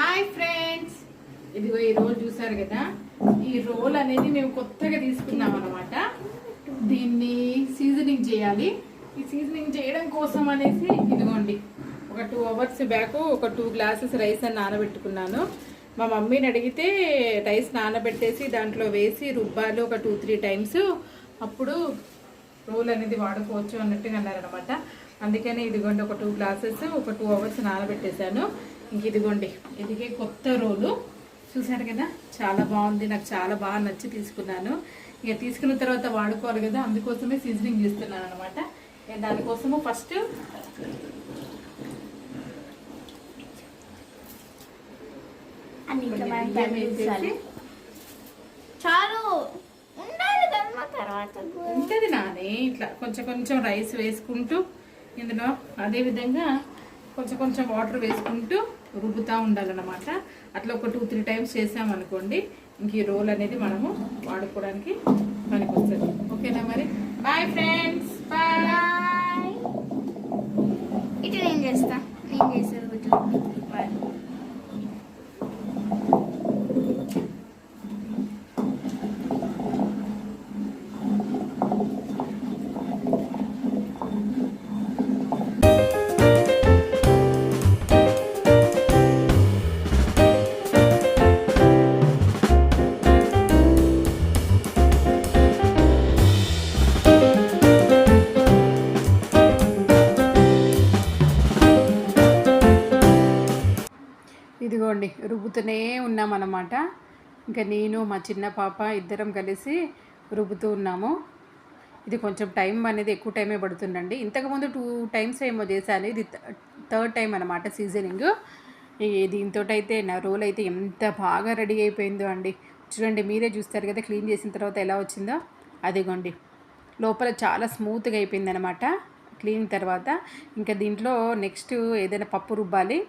Hi friends ఇదిగో ఈ role చూసారు కదా? ఈ రోల్ అనేది మేము కొత్తగా తీసుకున్నాం అనమాట దీన్ని సీజనింగ్ చేయాలి. ఈ సీజనింగ్ చేయడం కోసం అనేసి ఇదిగోండి ఒక టూ అవర్స్ బ్యాక్ ఒక టూ గ్లాసెస్ రైస్ అని నానబెట్టుకున్నాను. మా మమ్మీని అడిగితే రైస్ నానబెట్టేసి దాంట్లో వేసి రుబ్బాలు ఒక టూ త్రీ టైమ్స్ అప్పుడు రోల్ అనేది వాడుకోవచ్చు అన్నట్టుగా అన్నారనమాట అందుకనే ఇదిగోండి ఒక టూ గ్లాసెస్ ఒక టూ అవర్స్ నానబెట్టేశాను. ఇదిగోండి ఇదిగే కొత్త రోలు చూసారు కదా చాలా బాగుంది నాకు చాలా బాగా నచ్చి తీసుకున్నాను ఇక తీసుకున్న తర్వాత వాడుకోవాలి కదా అందుకోసమే సీజనింగ్ చేస్తున్నాను అనమాట దానికోసము ఫస్ట్. చాలు. ఉంటుంది నాని ఇట్లా కొంచెం కొంచెం రైస్ వేసుకుంటూ ఇందులో అదేవిధంగా కొంచెం కొంచెం వాటర్ వేసుకుంటూ రుబ్బుతూ ఉండాలన్నమాట. అట్లా ఒక టూ త్రీ టైమ్స్ చేసామనుకోండి ఇంక ఈ రోల్ అనేది మనము వాడుకోవడానికి పనికి వస్తుంది ఓకేనా మరి? బాయ్ ఫ్రెండ్స్ బాయ్ ఇటు నేను చేస్తా. నేను చేసేది ఇదిగోండి రుబ్బుతూనే ఉన్నామన్నమాట. ఇంకా నేను మా చిన్న పాప ఇద్దరం కలిసి రుబ్బుతూ ఉన్నాము. ఇది కొంచెం టైం అనేది ఎక్కువ టైమే పడుతుందండి. ఇంతకుముందు టూ టైమ్స్ ఏమో చేశాను. ఇది థర్డ్ టైం అనమాట సీజనింగ్. దీంతో అయితే నా రోల్ అయితే ఎంత బాగా రెడీ అయిపోయిందో అండి. చూడండి మీరే చూస్తారు కదా క్లీన్ చేసిన తర్వాత ఎలా వచ్చిందో. అదిగోండి లోపల చాలా స్మూత్గా అయిపోయింది అనమాట క్లీన్ తర్వాత. ఇంకా దీంట్లో నెక్స్ట్ ఏదైనా పప్పు రుబ్బాలి.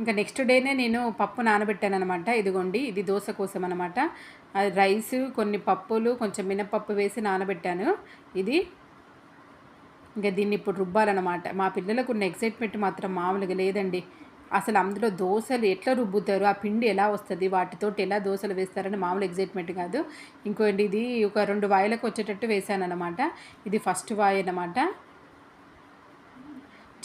ఇంకా నెక్స్ట్ డేనే నేను పప్పు నానబెట్టాను అనమాట ఇదిగోండి ఇది దోశ కోసం అనమాట అది రైస్ కొన్ని పప్పులు కొంచెం మినపప్పు వేసి నానబెట్టాను. ఇది ఇంకా దీన్ని ఇప్పుడు రుబ్బాలన్నమాట. మా పిల్లలకు ఉన్న ఎక్సైట్మెంట్ మాత్రం మామూలుగా లేదండి. అసలు అందులో దోశలు ఎట్లా రుబ్బుతారు ఆ పిండి ఎలా వస్తుంది వాటితోటి ఎలా దోశలు వేస్తారని మామూలు ఎగ్జైట్మెంట్ కాదు. ఇంకోటి ఇది ఒక రెండు వాయిలకు వచ్చేటట్టు వేసాను అనమాట ఇది ఫస్ట్ వాయి అనమాట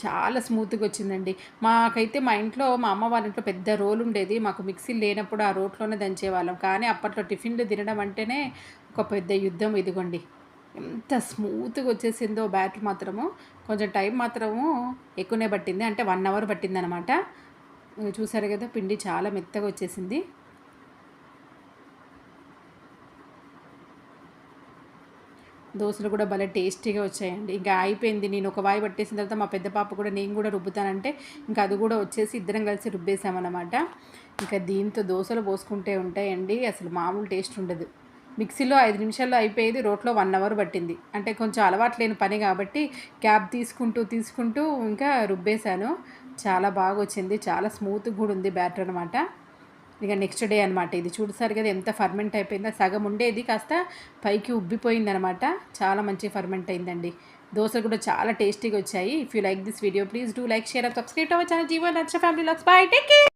చాలా స్మూత్గా వచ్చిందండి. మాకైతే మా ఇంట్లో మా అమ్మ వాళ్ళ ఇంట్లో పెద్ద రోల్ ఉండేది. మాకు మిక్సీ లేనప్పుడు ఆ రోట్లోనే దంచేవాళ్ళం. కానీ అప్పట్లో టిఫిన్లు తినడం అంటేనే ఒక పెద్ద యుద్ధం ఇదిగోండి. ఎంత స్మూత్గా వచ్చేసిందో బ్యాటర్ మాత్రము. కొంచెం టైం మాత్రము ఎక్కువనే పట్టింది. అంటే వన్ అవర్ పట్టింది అనమాట చూసారు కదా పిండి చాలా మెత్తగా వచ్చేసింది. దోశలు కూడా భలే టేస్టీగా వచ్చాయండి. ఇంకా అయిపోయింది. నేను ఒక వాయి పట్టేసిన తర్వాత మా పెద్ద పాప కూడా నేను కూడా రుబ్బుతానంటే ఇంకా అది కూడా వచ్చేసి ఇద్దరం కలిసి రుబ్బేసామన్నమాట. ఇంకా దీంతో దోశలు పోసుకుంటే ఉంటాయండి. అసలు మామూలు టేస్ట్ ఉండదు. మిక్సీలో ఐదు నిమిషాల్లో అయిపోయేది. రోట్లో వన్ అవర్ పట్టింది. అంటే కొంచెం అలవాటు లేని పని కాబట్టి క్యాబ్ తీసుకుంటూ తీసుకుంటూ ఇంకా రుబ్బేశాను. చాలా బాగా వచ్చింది. చాలా స్మూత్గా కూడా ఉంది బ్యాటర్ అనమాట ఇక నెక్స్ట్ డే అనమాట ఇది చూడసారు కదా ఎంత ఫర్మెంట్ అయిపోయిందో. సగం ఉండేది కాస్త పైకి ఉబ్బిపోయింది అనమాట చాలా మంచి ఫర్మెంట్ అయిందండి. దోశలు కూడా చాలా టేస్టీగా వచ్చాయి. If you like this video please do like share subscribe our channel GO నచ్చ ఫ్యామిలీ లాక్స్ బై టేక్ కేర్